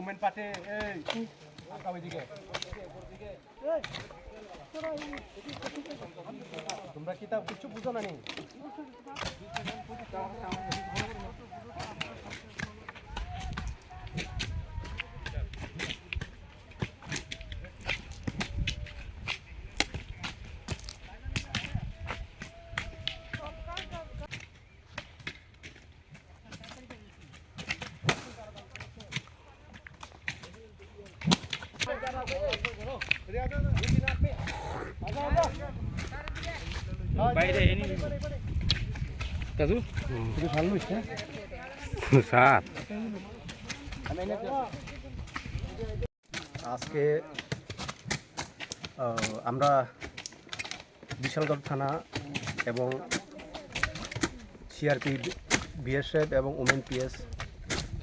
Women পাটে এই আঁকা ওইদিকে। তোমরা কি কিছু বুঝো না নি? আজকে আমরা বিশালগড় থানা এবং সিআরপি বিএসএফ এবং ওমেন পিএস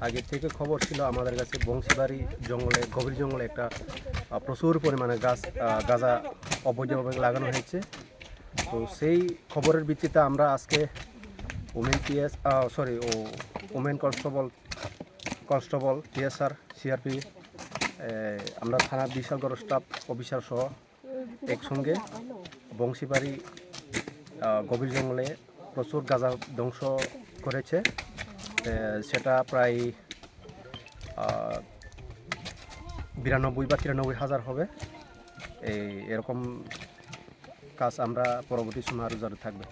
আগে থেকে খবর ছিল আমাদের কাছে বংশীবাড়ি জঙ্গলে, গভীর জঙ্গলে একটা প্রচুর পরিমাণে গাছ গাঁজা অবৈধভাবে লাগানো হয়েছে। তো সেই খবরের ভিত্তিতে আমরা আজকে ওমেন পিএস সরি ও women constable constable TSR, CRP আমরা থানার বিশালগড় স্টাফ, অফিসার সহ একসঙ্গে বংশীবাড়ি গভীর জঙ্গলে প্রচুর গাঁজা ধ্বংস করেছে। সেটা প্রায় বিরানব্বই বা তিরানব্বই হাজার হবে। এই এরকম কাজ আমরা পরবর্তী সময় আরও জারি থাকবে।